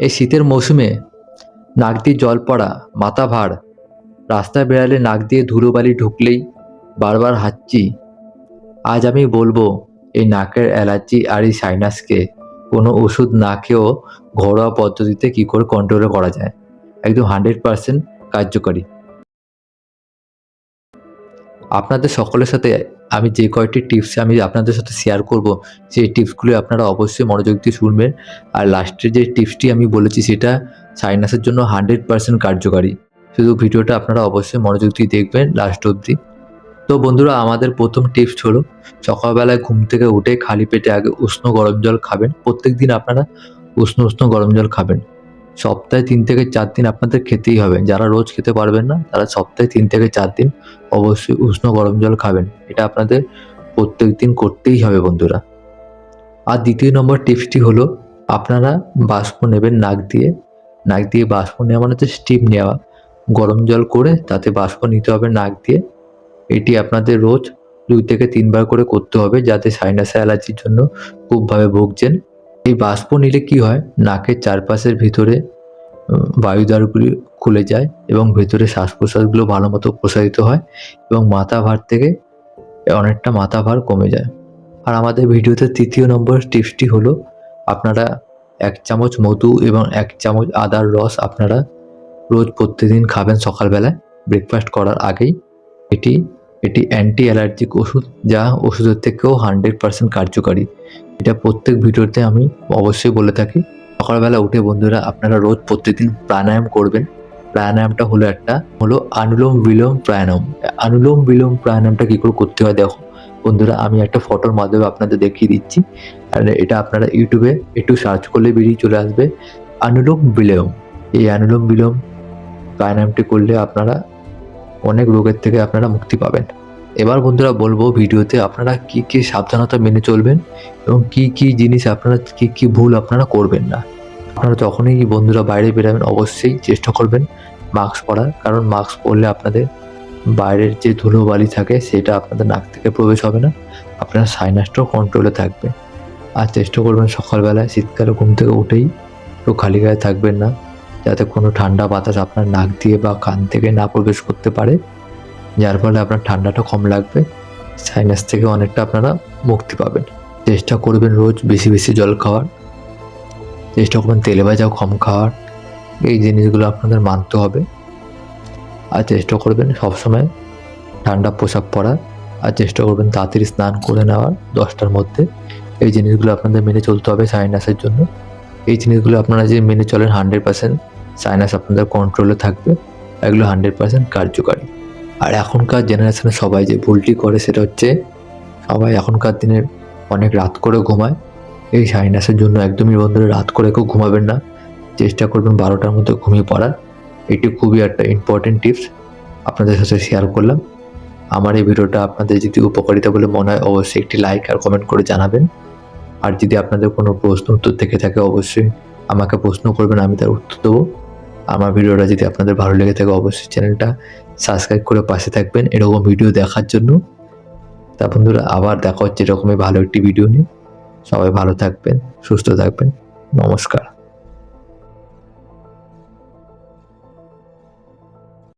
এই শীতের মৌসুমে নাক দিয়ে জল পড়া, মাথা ভার রাস্তায় বেড়ালে নাক দিয়ে ধুলোবালি ঢুকলেই বারবার হাঁচি। আজ আমি বলব, এই নাকের অ্যালার্জি আর এই সাইনাসকে কোনো ওষুধ না খেয়েও ঘরোয়া পদ্ধতিতে কী করে কন্ট্রোল করা যায়? একদম হান্ড্রেড পারসেন্ট কার্যকরী। আপনাদের সকলের সাথে আমি যে কয়েকটি টিপস আমি আপনাদের সাথে শেয়ার করব, সেই টিপসগুলি আপনারা অবশ্যই মনোযোগ দিয়ে শুনবেন। আর লাস্টের যে টিপসটি আমি বলেছি, সেটা সাইনাসের জন্য হান্ড্রেড পারসেন্ট কার্যকারী। শুধু ভিডিওটা আপনারা অবশ্যই মনোযোগ দিয়ে দেখবেন লাস্ট অবধি। তো বন্ধুরা, আমাদের প্রথম টিপস হলো, সকালবেলায় ঘুম থেকে উঠে খালি পেটে আগে উষ্ণ গরম জল খাবেন। প্রত্যেক দিন আপনারা উষ্ণ উষ্ণ গরম জল খাবেন। সপ্তাহে তিন থেকে চার দিন আপনাদের খেতেই হবে। যারা রোজ খেতে পারবেন না, তারা সপ্তাহে তিন থেকে চার দিন অবশ্যই উষ্ণ গরম জল খাবেন। এটা আপনাদের প্রত্যেক দিন করতেই হবে বন্ধুরা। আর দ্বিতীয় নম্বর টিপসটি হলো, আপনারা বাষ্প নেবেন নাক দিয়ে। নাক দিয়ে বাষ্প নেওয়া মানে হচ্ছে স্টিম নেওয়া। গরম জল করে তাতে বাষ্প নিতে হবে নাক দিয়ে। এটি আপনাদের রোজ দুই থেকে তিনবার করে করতে হবে যাতে সাইনাস অ্যালার্জির জন্য খুবভাবে ভুগছেন। এই বাষ্প নিলে কি হয়? নাকের চারপাশের ভিতরে বায়ুদ্বারগুলি খুলে যায় এবং ভেতরে শ্বাস প্রশ্বাসগুলো ভালো মতো প্রসারিত হয় এবং মাথা ভার থেকে অনেকটা মাথা ভার কমে যায়। আর আমাদের ভিডিওতে তৃতীয় নম্বর টিপসটি হলো, আপনারা এক চামচ মধু এবং এক চামচ আদার রস আপনারা রোজ প্রত্যেকদিন খাবেন সকালবেলায়। ব্রেকফাস্ট করার আগেই এটি এটি অ্যান্টি অ্যালার্জিক ওষুধ, যা ওষুধের থেকেও হান্ড্রেড পার্সেন্ট কার্যকারী। এটা প্রত্যেক ভিডিওতে আমি অবশ্যই বলে থাকি। সকালবেলা উঠে বন্ধুরা, আপনারা রোজ প্রত্যেকদিন প্রাণায়াম করবেন। প্রাণায়ামটা হলো একটা, হলো আনুলোম বিলোম প্রাণায়াম। আনুলোম বিলোম প্রাণায়ামটা কী করে করতে হয় দেখো। বন্ধুরা, আমি একটা ফটোর মাধ্যমে আপনাদের দেখিয়ে দিচ্ছি। আর এটা আপনারা ইউটিউবে একটু সার্চ করলে বেরিয়ে চলে আসবে। আনুলোম বিলোম। এই আনুলোম বিলোম প্রাণায়ামটি করলে আপনারা অনেক রোগের থেকে আপনারা মুক্তি পাবেন। এবার বন্ধুরা বলব ভিডিওতে আপনারা কি কি সাবধানতা মেনে চলবেন এবং কি কি জিনিস আপনারা, কি কি ভুল আপনারা করবেন না। আপনারা যখনই বন্ধুরা বাইরে বেরাবেন, অবশ্যই চেষ্টা করবেন মাস্ক পরার, কারণ মাস্ক পরলে আপনাদের বাইরের যে ধুলোবালি থাকে সেটা আপনাদের নাক থেকে প্রবেশ হবে না, আপনার সাইনাসটাও কন্ট্রোলে থাকবে। আর চেষ্টা করবেন সকালবেলায় শীতকালে ঘুম থেকে উঠেই একটু খালি গায়ে থাকবেন না। যাতে কোনো ঠান্ডা বাতাস আপনার নাক দিয়ে বা কান থেকে না প্রবেশ করতে পারে, যার ফলে আপনার ঠান্ডাটা কম লাগবে। সাইনাস থেকে অনেকটা আপনারা মুক্তি পাবেন। চেষ্টা করবেন রোজ বেশি বেশি জল খাওয়ার। চেষ্টা করবেন তেলে ভাজাও কম খাওয়ার। এই জিনিসগুলো আপনাদের মানতে হবে। আর চেষ্টা করবেন সবসময় ঠান্ডা পোশাক পরার। আর চেষ্টা করবেন তাড়াতাড়ি স্নান করে নেওয়ার দশটার মধ্যে। এই জিনিসগুলো আপনাদের মেনে চলতে হবে সাইনাসের জন্য। এই জিনিসগুলো আপনারা যে মেনে চলেন হান্ড্রেড পার্সেন্ট সাইনাস আপনাদের কন্ট্রোলে থাকবে, এগুলো হান্ড্রেড পার্সেন্ট কার্যকারী। আর এখনকার জেনারেশনে সবাই যে ভুলটি করে সেটা হচ্ছে, সবাই এখনকার দিনে অনেক রাত করে ঘুমায়। এই সাইনাসের জন্য একদমই বন্ধুরা রাত করে কেউ ঘুমাবেন না। চেষ্টা করবেন বারোটার মধ্যে ঘুমিয়ে পড়ার। এটি খুবই একটা ইম্পর্টেন্ট টিপস আপনাদের সাথে শেয়ার করলাম। আমার এই ভিডিওটা আপনাদের যদি উপকারিতা বলে মনে হয়, অবশ্যই একটি লাইক আর কমেন্ট করে জানাবেন। আর যদি আপনাদের কোনো প্রশ্ন উত্তর থেকে থাকে, অবশ্যই আমাকে প্রশ্ন করবেন, আমি তার উত্তর দেবো। আমার ভিডিওটা যদি আপনাদের ভালো লেগে থাকে, অবশ্যই চ্যানেলটা সাবস্ক্রাইব করে পাশে থাকবেন এরকম ভিডিও দেখার জন্য। তা বন্ধুরা, আবার দেখা হচ্ছে এরকমই ভালো একটি ভিডিও নিয়ে। সবাই ভালো থাকবেন, সুস্থ থাকবেন। নমস্কার।